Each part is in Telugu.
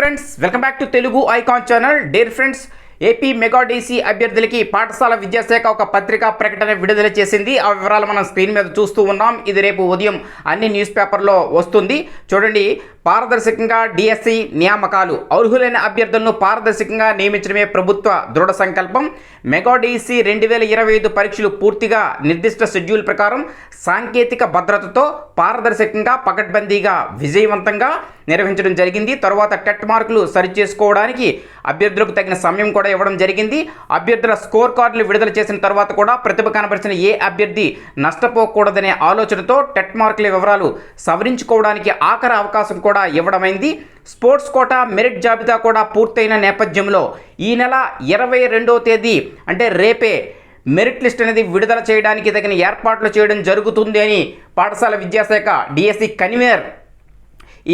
Friends welcome back to Telugu icon channel dear friends AP mega DSC అభ్యర్థులకి పాఠశాల విద్యాశాఖ ఒక పత్రికా ప్రకటన విడుదల చేసింది. ఆ వివరాలు మనం స్క్రీన్ మీద చూస్తూ ఉన్నాం. ఇది రేపు ఉదయం అన్ని న్యూస్ పేపర్లో వస్తుంది. చూడండి పారదర్శకంగా డిఎస్సి నియామకాలు అర్హులైన అభ్యర్థులను పారదర్శకంగా నియమించడమే ప్రభుత్వ దృఢ సంకల్పం. మెగా డిఎస్సి రెండు వేల ఇరవై ఐదు పరీక్షలు పూర్తిగా నిర్దిష్ట షెడ్యూల్ ప్రకారం సాంకేతిక భద్రతతో పారదర్శకంగా పకడ్బందీగా విజయవంతంగా నిర్వహించడం జరిగింది. తర్వాత టెట్ మార్కులు సరిచేసుకోవడానికి అభ్యర్థులకు తగిన సమయం కూడా ఇవ్వడం జరిగింది. అభ్యర్థుల స్కోర్ కార్డులు విడుదల చేసిన తర్వాత కూడా ప్రతిభ కనబరిచిన ఏ అభ్యర్థి నష్టపోకూడదనే ఆలోచనతో టెట్ మార్కుల వివరాలు సవరించుకోవడానికి ఆఖరి అవకాశం కూడా కూడా ఇవ్వడమైంది. స్పోర్ట్స్ కోటా మెరిట్ జాబితా కూడా పూర్తయిన నేపథ్యంలో ఈ నెల ఇరవై రెండవ తేదీ అంటే రేపే మెరిట్ లిస్ట్ అనేది విడుదల చేయడానికి తగిన ఏర్పాట్లు చేయడం జరుగుతుంది అని పాఠశాల విద్యాశాఖ డిఎస్సి కన్వీనర్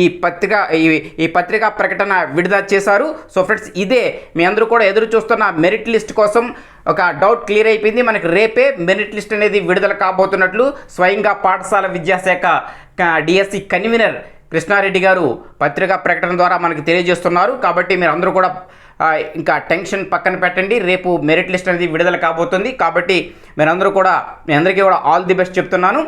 ఈ పత్రిక ఈ ఈ పత్రికా ప్రకటన విడుదల చేశారు. సో ఫ్రెండ్స్ ఇదే మీ అందరూ కూడా ఎదురు చూస్తున్న మెరిట్ లిస్ట్ కోసం ఒక డౌట్ క్లియర్ అయిపోయింది. మనకి రేపే మెరిట్ లిస్ట్ అనేది విడుదల కాబోతున్నట్లు స్వయంగా పాఠశాల విద్యాశాఖ డిఎస్సి కన్వీనర్ కృష్ణారెడ్డి గారు పత్రికా ప్రకటన ద్వారా మనకి తెలియజేస్తున్నారు. కాబట్టి మీరు అందరూ కూడా ఇంకా టెన్షన్ పక్కన పెట్టండి. రేపు మెరిట్ లిస్ట్ అనేది విడుదల కాబోతుంది. కాబట్టి మీరందరూ కూడా మీ అందరికీ కూడా ఆల్ ది బెస్ట్ చెప్తున్నాను.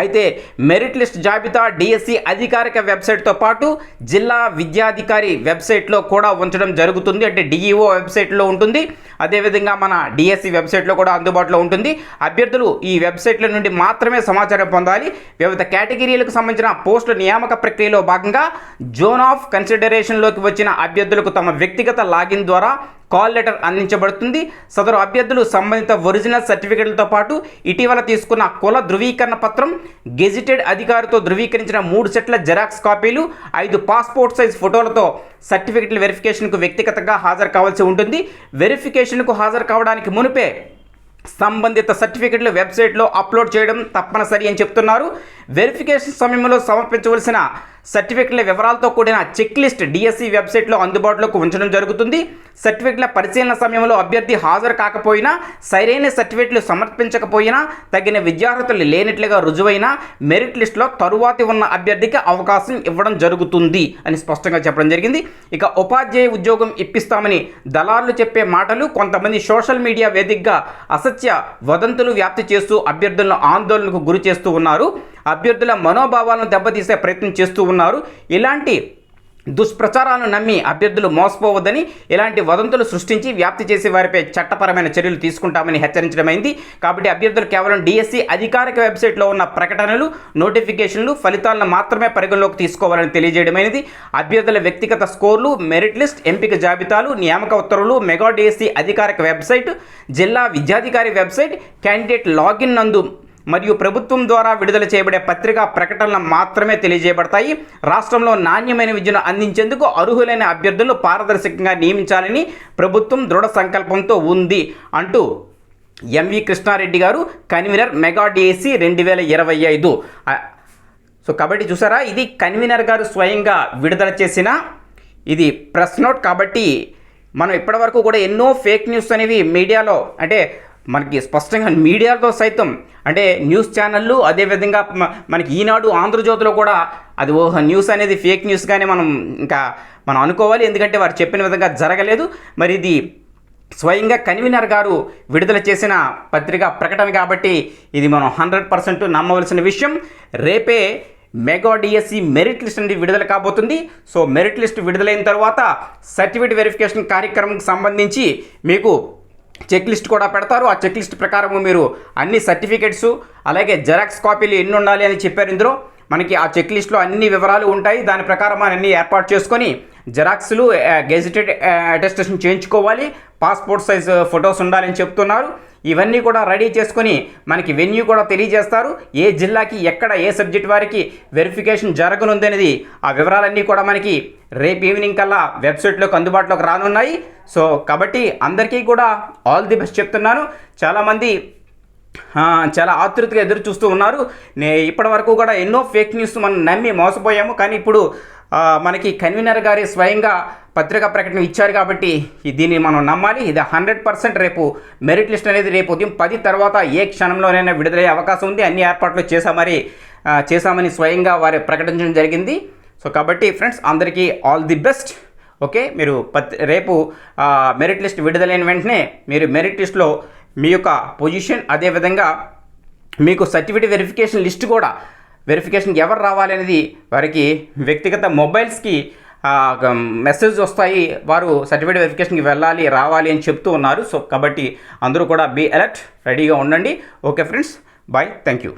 అయితే మెరిట్ లిస్ట్ జాబితా డిఎస్సి అధికారిక వెబ్సైట్తో పాటు జిల్లా విద్యాధికారి వెబ్సైట్లో కూడా ఉంచడం జరుగుతుంది. అంటే డిఈఓ వెబ్సైట్లో ఉంటుంది. అదేవిధంగా మన డిఎస్సి వెబ్సైట్లో కూడా అందుబాటులో ఉంటుంది. అభ్యర్థులు ఈ వెబ్సైట్ల నుండి మాత్రమే సమాచారం పొందాలి. వివిధ కేటగిరీలకు సంబంధించిన పోస్టుల నియామక ప్రక్రియలో భాగంగా జోన్ ఆఫ్ కన్సిడరేషన్లోకి వచ్చిన అభ్యర్థులకు తమ వ్యక్తిగత లాగిన్ ద్వారా కాల్ లెటర్ అందించబడుతుంది. సదరు అభ్యర్థులు సంబంధిత ఒరిజినల్ సర్టిఫికెట్లతో పాటు ఇటీవల తీసుకున్న కుల ధృవీకరణ పత్రం గెజిటెడ్ అధికారితో ధృవీకరించిన మూడు సెట్ల జెరాక్స్ కాపీలు ఐదు పాస్పోర్ట్ సైజ్ ఫోటోలతో సర్టిఫికెట్ల వెరిఫికేషన్కు వ్యక్తిగతంగా హాజరు కావాల్సి ఉంటుంది. వెరిఫికేషన్కు హాజరు కావడానికి మునిపే సంబంధిత సర్టిఫికెట్లు వెబ్సైట్లో అప్లోడ్ చేయడం తప్పనిసరి అని చెప్తున్నారు. వెరిఫికేషన్ సమయంలో సమర్పించవలసిన సర్టిఫికెట్ల వివరాలతో కూడిన చెక్ లిస్ట్ డిఎస్సి వెబ్సైట్లో అందుబాటులోకి ఉంచడం జరుగుతుంది. సర్టిఫికెట్ల పరిశీలన సమయంలో అభ్యర్థి హాజరు కాకపోయినా సరైన సర్టిఫికెట్లు సమర్పించకపోయినా తగిన విద్యార్హతలు లేనట్లుగా రుజువైన మెరిట్ లిస్టులో తరువాతి ఉన్న అభ్యర్థికి అవకాశం ఇవ్వడం జరుగుతుంది అని స్పష్టంగా చెప్పడం జరిగింది. ఇక ఉపాధ్యాయ ఉద్యోగం ఇప్పిస్తామని దళారులు చెప్పే మాటలు కొంతమంది సోషల్ మీడియా వేదికగా అసత్య వదంతులు వ్యాప్తి చేస్తూ అభ్యర్థులను ఆందోళనకు గురి చేస్తూ ఉన్నారు. అభ్యర్థుల మనోభావాలను దెబ్బతీసే ప్రయత్నం చేస్తూ ఉన్నారు. ఇలాంటి దుష్ప్రచారాలను నమ్మి అభ్యర్థులు మోసపోవద్దని ఇలాంటి వదంతులు సృష్టించి వ్యాప్తి చేసే వారిపై చట్టపరమైన చర్యలు తీసుకుంటామని హెచ్చరించడమైంది. కాబట్టి అభ్యర్థులు కేవలం డిఎస్సి అధికారిక వెబ్సైట్లో ఉన్న ప్రకటనలు నోటిఫికేషన్లు ఫలితాలను మాత్రమే పరిగణలోకి తీసుకోవాలని తెలియజేయడమైనది. అభ్యర్థుల వ్యక్తిగత స్కోర్లు మెరిట్ లిస్ట్ ఎంపిక జాబితాలు నియామక ఉత్తర్వులు మెగా డిఎస్సి అధికారిక వెబ్సైట్ జిల్లా విద్యాధికారి వెబ్సైట్ క్యాండిడేట్ లాగిన్ నందు మరియు ప్రభుత్వం ద్వారా విడుదల చేయబడే పత్రికా ప్రకటనలు మాత్రమే తెలియజేయబడతాయి. రాష్ట్రంలో నాణ్యమైన విద్యను అందించేందుకు అర్హులైన అభ్యర్థులను పారదర్శకంగా నియమించాలని ప్రభుత్వం దృఢ సంకల్పంతో ఉంది అంటూ ఎంవి కృష్ణారెడ్డి గారు కన్వీనర్ మెగా డిఎస్సి రెండు వేల ఇరవై ఐదు. సో కాబట్టి చూసారా ఇది కన్వీనర్ గారు స్వయంగా విడుదల చేసిన ఇది ప్రెస్ నోట్ కాబట్టి మనం ఇప్పటివరకు కూడా ఎన్నో ఫేక్ న్యూస్ అనేవి మీడియాలో అంటే మనకి స్పష్టంగా మీడియాతో సైతం అంటే న్యూస్ ఛానళ్ళు అదేవిధంగా మనకి ఈనాడు ఆంధ్రజ్యోతిలో కూడా అది ఓహ న్యూస్ అనేది ఫేక్ న్యూస్గానే మనం ఇంకా మనం అనుకోవాలి. ఎందుకంటే వారు చెప్పిన విధంగా జరగలేదు. మరి ఇది స్వయంగా కన్వీనర్ గారు విడుదల చేసిన పత్రిక ప్రకటన కాబట్టి ఇది మనం హండ్రెడ్ పర్సెంట్ నమ్మవలసిన విషయం. రేపే మెగా డిఎస్సి మెరిట్ లిస్ట్ అనేది విడుదల కాబోతుంది. సో మెరిట్ లిస్ట్ విడుదలైన తర్వాత సర్టిఫికేట్ వెరిఫికేషన్ కార్యక్రమంకి సంబంధించి మీకు చెక్ లిస్ట్ కూడా పెడతారు. ఆ చెక్ లిస్ట్ ప్రకారం మీరు అన్ని సర్టిఫికేట్స్ అలాగే జెరాక్స్ కాపీలు ఎన్ని ఉండాలి అని చెప్పారు ఇందులో. మనకి ఆ చెక్ లిస్ట్లో అన్ని వివరాలు ఉంటాయి. దాని ప్రకారం మనం అన్ని ఏర్పాటు చేసుకొని జెరాక్స్లు గెజిటెడ్ అటెస్టేషన్ చేయించుకోవాలి. పాస్పోర్ట్ సైజ్ ఫొటోస్ ఉండాలని చెప్తున్నారు. ఇవన్నీ కూడా రెడీ చేసుకొని మనకి వెన్యూ కూడా తెలియజేస్తారు. ఏ జిల్లాకి ఎక్కడ ఏ సబ్జెక్ట్ వారికి వెరిఫికేషన్ జరగనుంది అనేది ఆ వివరాలన్నీ కూడా మనకి రేపు ఈవినింగ్ కల్లా వెబ్సైట్లోకి అందుబాటులోకి రానున్నాయి. సో కాబట్టి అందరికీ కూడా ఆల్ ది బెస్ట్ చెప్తున్నాను. చాలామంది చాలా ఆతృతగా ఎదురు చూస్తూ ఉన్నారు. నే ఇప్పటి వరకు కూడా ఎన్నో ఫేక్ న్యూస్ మనం నమ్మి మోసపోయాము. కానీ ఇప్పుడు మనకి కన్వీనర్ గారి స్వయంగా పత్రికా ప్రకటన ఇచ్చారు కాబట్టి దీన్ని మనం నమ్మాలి. ఇది హండ్రెడ్ పర్సెంట్ రేపు మెరిట్ లిస్ట్ అనేది రేపు ఉదయం పది తర్వాత ఏ క్షణంలోనైనా విడుదలయ్యే అవకాశం ఉంది. అన్ని ఏర్పాట్లు చేశామని చేశామని స్వయంగా వారు ప్రకటించడం జరిగింది. సో కాబట్టి ఫ్రెండ్స్ అందరికీ ఆల్ ది బెస్ట్. ఓకే మీరు పత్ రేపు మెరిట్ లిస్ట్ విడుదలైన వెంటనే మీరు మెరిట్ లిస్ట్లో మీ యొక్క పొజిషన్ అదేవిధంగా మీకు సర్టిఫికేట్ వెరిఫికేషన్ లిస్ట్ కూడా వెరిఫికేషన్ ఎవరు రావాలి అనేది వారికి వ్యక్తిగత మొబైల్స్కి మెసేజ్ వస్తాయి. వారు సర్టిఫికేట్ వెరిఫికేషన్కి వెళ్ళాలి రావాలి అని చెప్తూ ఉన్నారు. సో కాబట్టి అందరూ కూడా బీ అలర్ట్ రెడీగా ఉండండి. Okay friends bye thank you